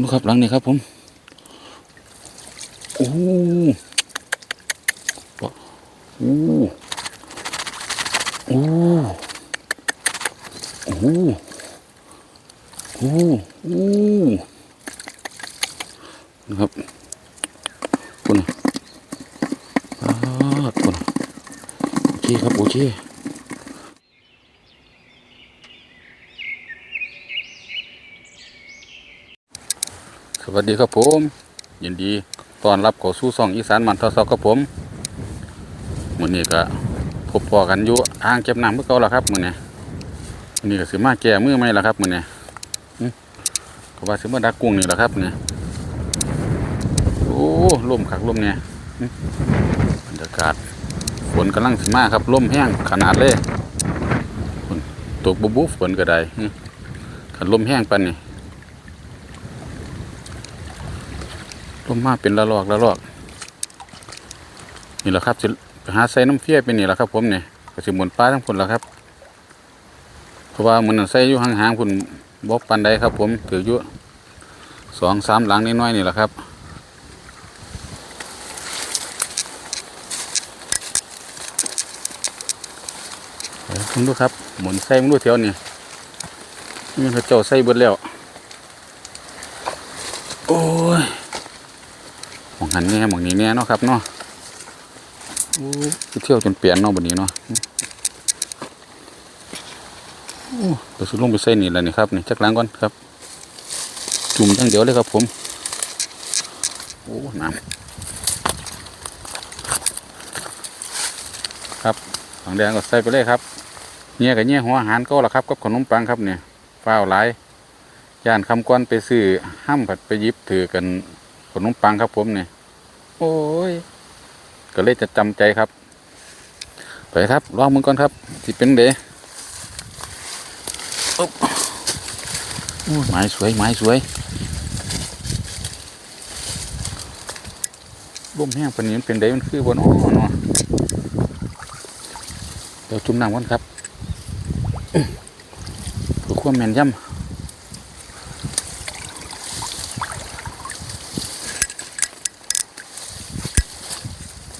ดูครับหลังนี้ครับผมโอ้โหโอ้โหโอ้โหโอ้โหนะครับคุณนะอ่าคุณโอเคครับโอเค สวัสดีครับผมยินดีต้อนรับเข้าสู่ซ่องอีสานมันทอซอกครับผมมือนี้ก็พบพอกันอยู่อ่างเก็บน้ำเมื่อเก่าแล้วครับมือนี้มือนี้ก็สิมาแก้มือใหม่ละครับมือนี้ก็ว่าสิมาดักกุ้งนี่แหละครับเนี่ยโอ้ลมคักลมเนี่ยบรรยากาศฝนกำลังสิมาครับลมแห้งขนาดเลยตกบุบบุฝนก็ได้หึคันลมแห้งปานนี่ ลมมาเป็นละลอกละลอกนี่แหละครับหาใส่น้ำเฟี้ยเป็นนี่แหละครับ ผมเนี่ยก็สิหมุนป้าทั้งคนละครับ เพราะว่ามันนใส่อยู่ห่างๆคุณบอกปันใดครับ ผมถืออยู่สองสามหลังน้อยๆนี่แหละครับเดี๋ยวคุณดูครับ หมุนใส่มึงดูแถวนี่นี่เขาเจ้าใส่เบิดแล้ว โอ้ย หันแน่หมองนี้แน่เนาะครับเนาะไปเที่ยวจนเปลี่ยนเนาะบนนี้เนาะโอ้ไปสุดลงไปใส่นี่แล้วนี่ครับนี่จักล้างก่อนครับ จุ่มอย่างเดียวเลยครับผม โอ้น้ำครับถังแดงก็ใส่ไปเลยครับเนี่ยกับเนี่ยหัวอาหารก็ละครับกับขนมปังครับเนี่ยฟ้าวหลายย่านคำก้อนไปซื้อห้ามผัดไปยิบถือกันขนมปังครับผมเนี่ย โอ้ยก็เลยจะจำใจครับ ไปครับลองมึงก่อนครับที่เป็นเดอุ๊บโอ้ยไม้สวยไม้สวยร่มแห้งปานนี้มันเป็นเดมันคือบนอ้อเนาะเดี๋ยวจุ่มน้ำก่อนครับเพื่อความแม่นยำ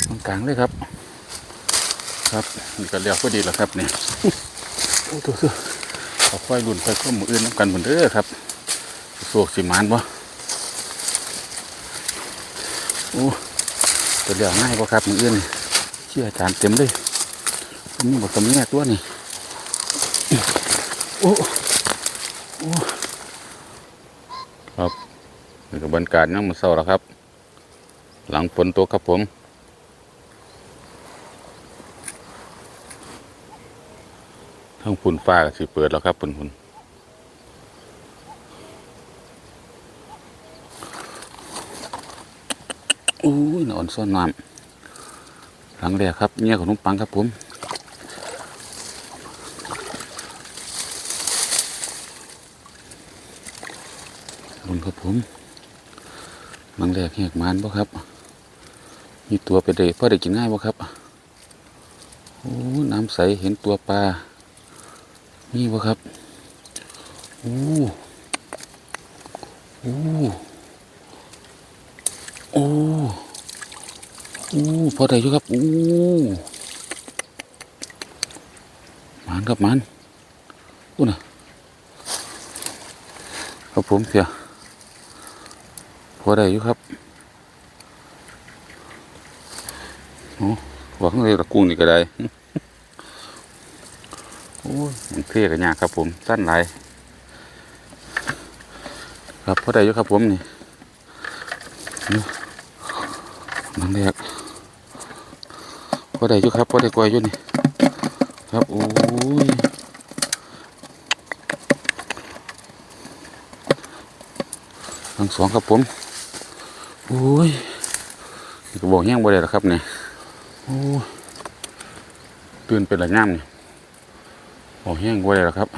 ตรง กลางเลยครับ ครับนี่ก็เรียกพอดีแล้วครับเนี่ยโอ้ตัวตัวเอาค่อยรุ่นค่อยข้อมืออื่นน้ำกันเหมือนเด้อครับสวกสิมานบ่โอ้ตัวเรียกง่ายบ่ครับมืออื่นนี่เชื่ออาจารย์เต็มเลยมีบอกตำแหน่ตัวนี่โอ้โอ้ครับนี่ก็บรรยากาศนั่งมือเศร้าแล้วครับ หลังฝนตกครับผม ทั้งฝุ่นฟ้าก็สิเปิดแล้วครับฝุ่นฝุ่นอู้ยนอนซ่อนน้ำหลังแรกครับเนี่ยของนมปังครับผมบุญครับผมหลังแรกแหกมันบ่ครับมีตัวไปเลยพอได้กินง่ายบ่ครับโอ้น้ำใสเห็นตัวปลา นี่วะครับโอ้โอ้โอ้โอ้พอได้อยู่ครับโอ้มันครับมันอู้นะครับผมเสียพอได้อยู่ครับโอ้หวังเลยตะกุ้งนี่ก็ได้ โอ้ยมันเครียดกันยากครับผมสั้นหลายครับพอได้อยู่ครับผมนี่นั่นแรกพอได้อยู่ครับพอได้กวยอยู่นี่ครับโอ้ยทั้งสองครับผมโอ้ยนี่ก็บอกแห้งบ่ได้หรอครับเนี่ยโอ้ยตื่นเป็นระย่ำนี่โอ้แห้งไว้แล้วครับ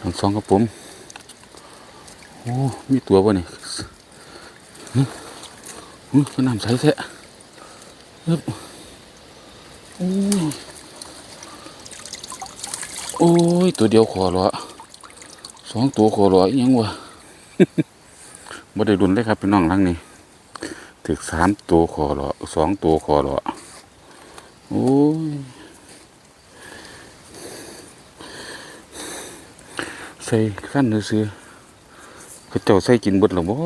ทั้งสองครับผม โอ้ มีตัวป่ะนี่ฮึฮึก็น้ำใสแท้ฮึโอ้ยโอ้ย ตัวเดียวขอรอสองตัวขอรออีหยังวะบ่ได้รุนเลยครับพี่น้องทั้งนี้ถึกสามตัวคอรอสองตัวคอรอโอ้ย ใส่ขั้นซื้อเขาเจ้าใส่กินบดหรอบ่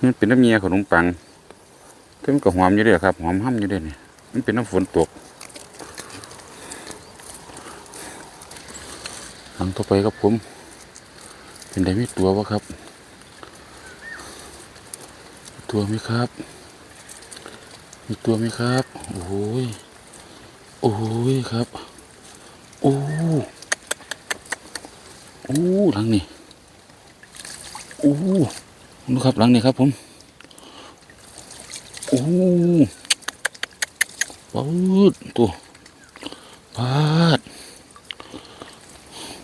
นี่เป็นน้ำเมียขนมปังแต่มันก็หอมอยู่เด้อครับหอมห้ำอยู่เด้อนี่มันเป็นน้ำฝนตกหลังต่อไปครับผม เป็นได้มีตัววะครับ ตัวไหมครับ มีตัวไหมครับ โอ้ย โอ้ยครับ โอ้โอ้หลังนี่โอ้ดูครับหลังนี่ครับผมโอ้ปาดตัวปาด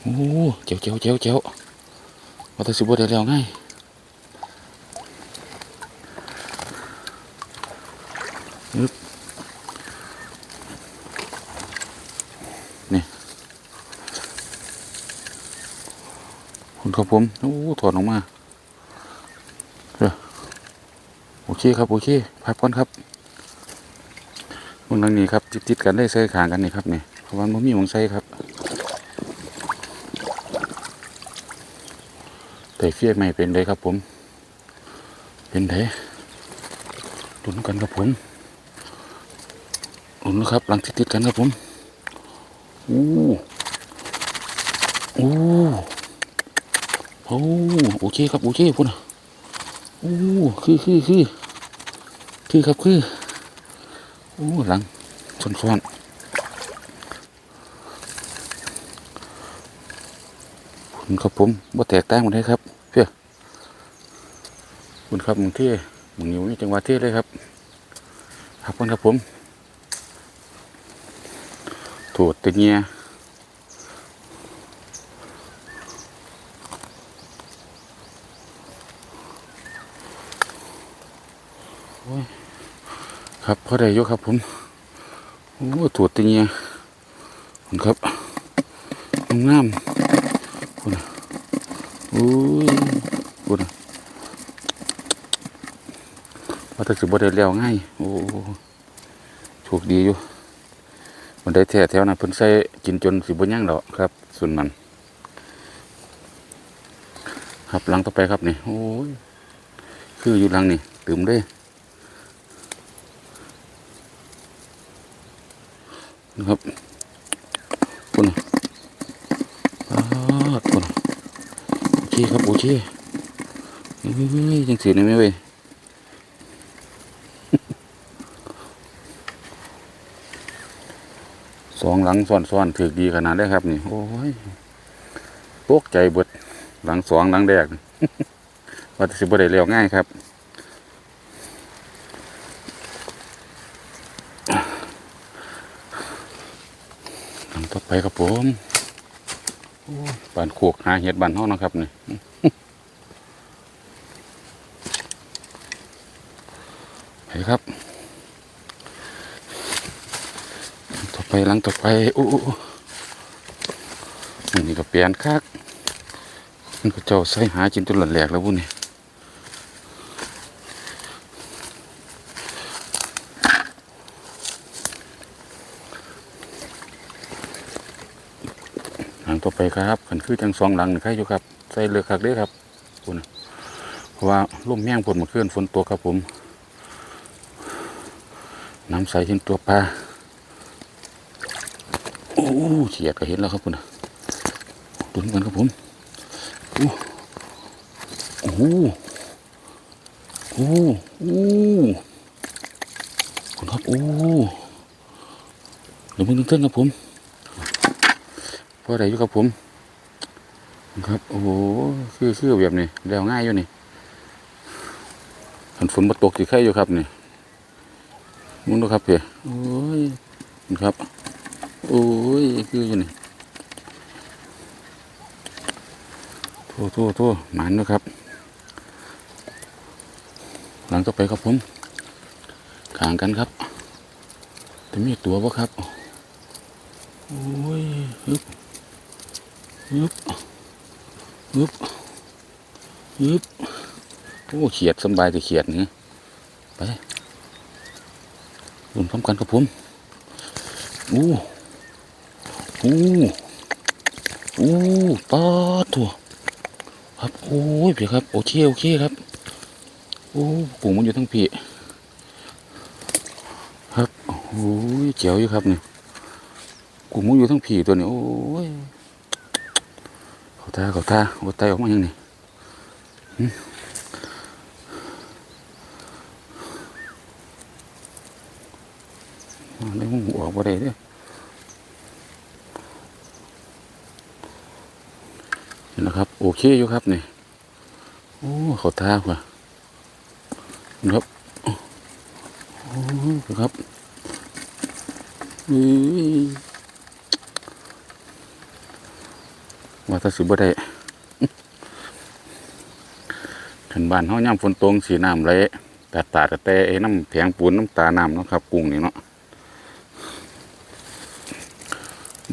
โอ้เจ้าเจ้าเจ้าเจ้าว่าแต่สิบได้แล้วไงยึบ ครับผมโอ้ถอดออกมาเด้อโอเคครับโอเคพักก่อนครับคุณนังนี้ครับติดๆกันได้ใส่ขางกันนี่ครับนี่เพราะว่ามันมีหมองใส่ครับแต่เฟียกไม่เป็นเลยครับผม เป็นไดลุ้นกันครับผมลุ้นนะครับหลังติดๆกันครับผมอู้อู้ โอ้โอเคครับโอเคพุ่นน่ะอู้คือคือคือคือครับคือโอ้หลังซ้อนๆคุณครับผมบ่าแตกต่างกันเลยครับเพื่อคุณครับมึงเท่มึงอยู่นี่จังหวะเท่เลยครับครับคุณครับผมถูดตะเงีย ครับพอได้ยกครับผมโอ้ถูดตะเงียคุณครับงามคุณโอ้ยบุญว่าถ้าสิบ่ได้แล้วง่ายโอ้โชคดีอยู่มันได้แท้แถวนั้นเพิ่นใส่กินจนสิบ่ยั่งดอกครับ ส่วนมัน ครับหลังต่อไปครับนี่โอ้ยคืออยู่หลังนี่ตื่มเล นะครับคุณอ้าวคุณโอเคครับโอเคเฮ้ยยังเสียนี่ไหมเว้ยสองหลังซ้อนๆถือดีขนาดได้ครับนี่ โอ้ยตกใจเบิดหลังสองหลังแรกว่าจะสิบ่ได้เร็วง่ายครับ หลังต่อไป ครับผมบ้านโคกหาเห็ดบ้านเฮานะครับนี่ไปครับ ต่อไปหลังต่อไปอ้โอ้นี่ก็เปลี่ยนคักมันก็เจ้าใส่หาจินตุลันแหลกแล้วบุญนี่หลังต่อ ไปครับขันคือจังสองหลังนี่ใครอยู่ครับ ใส่เลือกคักเด้อครับบุญเพราะว่าลมแห้งฝนมาเคลื่อนฝนตกครับผม น้ำใสเห็นตัวปลาโอ้เฉียดก็เห็นแล้วครับคุณดุนกันครับผมโอ้โอ้โหโอ้โอ้คุณครับโอ้เดี๋ยวมึงตึ้งครับผม พอได้อยู่ครับผม ครับ โอ้โห คือคือแบบนี้แล้วง่ายอยู่นี่ฝนฝนมาตกสิใครอยู่ครับนี่มุนดูครับเพี่ยโอ้ยครับ โอ้ย คืออยู่นี่โทษโทษโทษหมันนะครับ หลังต่อไปครับผมขางกันครับจะมีตัวปะครับ โอ้ยฮึบ ฮึบฮึบยึบโอ้เขียดสบายจะเขียดนี่ไปรุ่นพร้อมกันครับผมอู้อู้อู้ปาดถั่วครับโอ้ยเพียครับโอเคโอเคครับโอ้กุ้งมันอยู่ทั้งพี่ครับโอ้ยเจ๋วอยู่ครับนี่กุ้งมันอยู่ทั้งพี่ตัวนี้โอ้ย ท่าเขาท่าโอ้ตายออกมายังนี่อ่าได้หูออกบ่ได้เด้อนี่นะครับ โอเคอยู่ครับนี่โอ้เขาท่าว่ะนะครับโอ้ครับอุ้ย ว่าถ้าสิบ่ได้ขันบ้านเฮาย่ำฝนตกสีน้ำไหลตาดตาดกระแต่ไอ้น้ำแผงปูนน้ำตาน้ำเนาะครับ กุ้งนี่เนาะ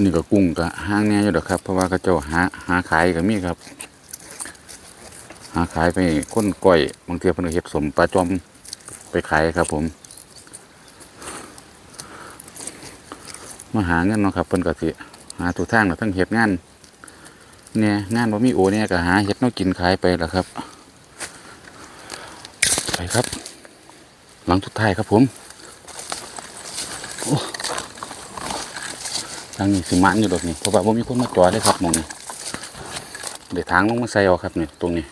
นี่ก็กุ้งก็ห้างแน่อยู่ดอกครับ เพราะว่าเขาเจ้าหาหาขายก็มีครับ หาขายไปก้นก้อยบางเทีเพิ่นก็เฮ็ดสมปลาจอมไปขายครับ ผมมาหาเงินเนาะครับเพิ่นก็สิหาทุกทางแล้วทั้งเฮ็ดงาน เนี่ยงานบ่มีโอเนี่ยก็หาเฮ็ดนวกินขายไปล่ะครับ ไปครับ หลังสุดท้ายครับผมทางนี้สิมันอยู่ดอกนี่เพราะว่าบ่มีคนมาจอดเลยครับมองนี้เดี๋ยวทางลงมาใส่เอาครับเนี่ยตรงนี้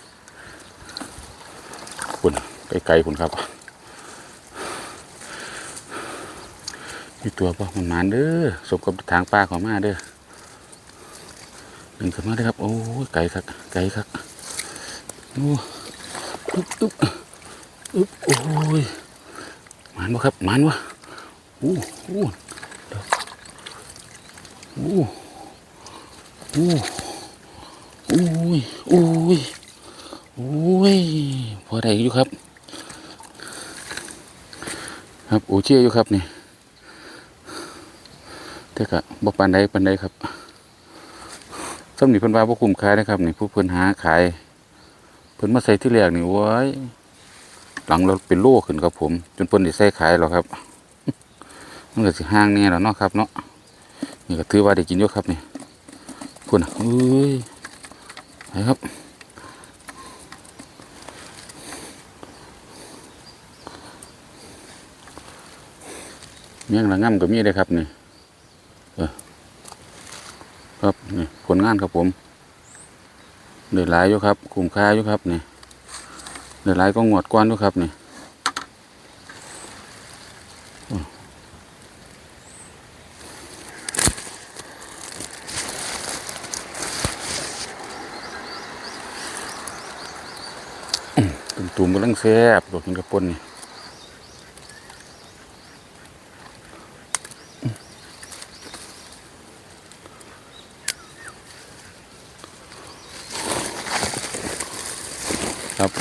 คุณไกลๆคุณครับมีตัวป่ะมันมานเด้อสมกับทางป้าของมาเด้อ ดึงขึ้นมาเด้ครับ โอ้ยไกลครับ ไกลครับโอ้อึ๊บอึ๊บอึ๊บโอ้ยมันบ่ครับมันวะโอ้โหโอ้โอ้โอ้ยโอ้ยโอ้ยพอได้อยู่ครับ ครับโอเชี่ยอยู่ครับนี่แต่กะบ่ปานใดปานใดครับ สำนีเพิ่นว่าบ่คุ้มค่านะครับนี่ผู้เพิ่นหาขายเพิ่นมาใส่ที่แรกนี่โว้ยหลังเราเป็นโลขึ้นครับผม จนเพิ่นได้ใส่ขายแล้วครับมันก็สิห่างแน่แล้วเนาะครับเนาะนี่ก็ถือว่าได้กินเยอะครับนี่คุณเอ้ยไปครับเมี่ยงละง่ำก็มีเลยครับนี่ ครับนี่ผลงานครับผมเดือดหลายอยู่ครับคุ้มค่าอยู่ครับนี่เดือดหลายก็งวดก้อนอยู่ครับนี่ตุ่มตุ่มๆกำลังแซ่บดอกกินกระปุนนี่ ครับ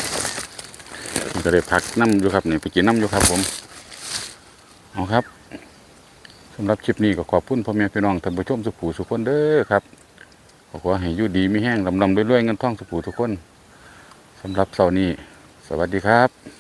ก็ได้พักน้ำอยู่ครับนี่ไปกินน้ำอยู่ครับ ผมเอาครับสำหรับคลิปนี้ก็ขอบคุณพ่อแม่พี่น้องท่านผู้ชมสุขูสุขคนเด้อครับขอขอให้อยู่ดีไม่แห้งลำลำด้วยๆเงินท่องสุขูทุกคนสำหรับเสาร์นี้ สวัสดีครับ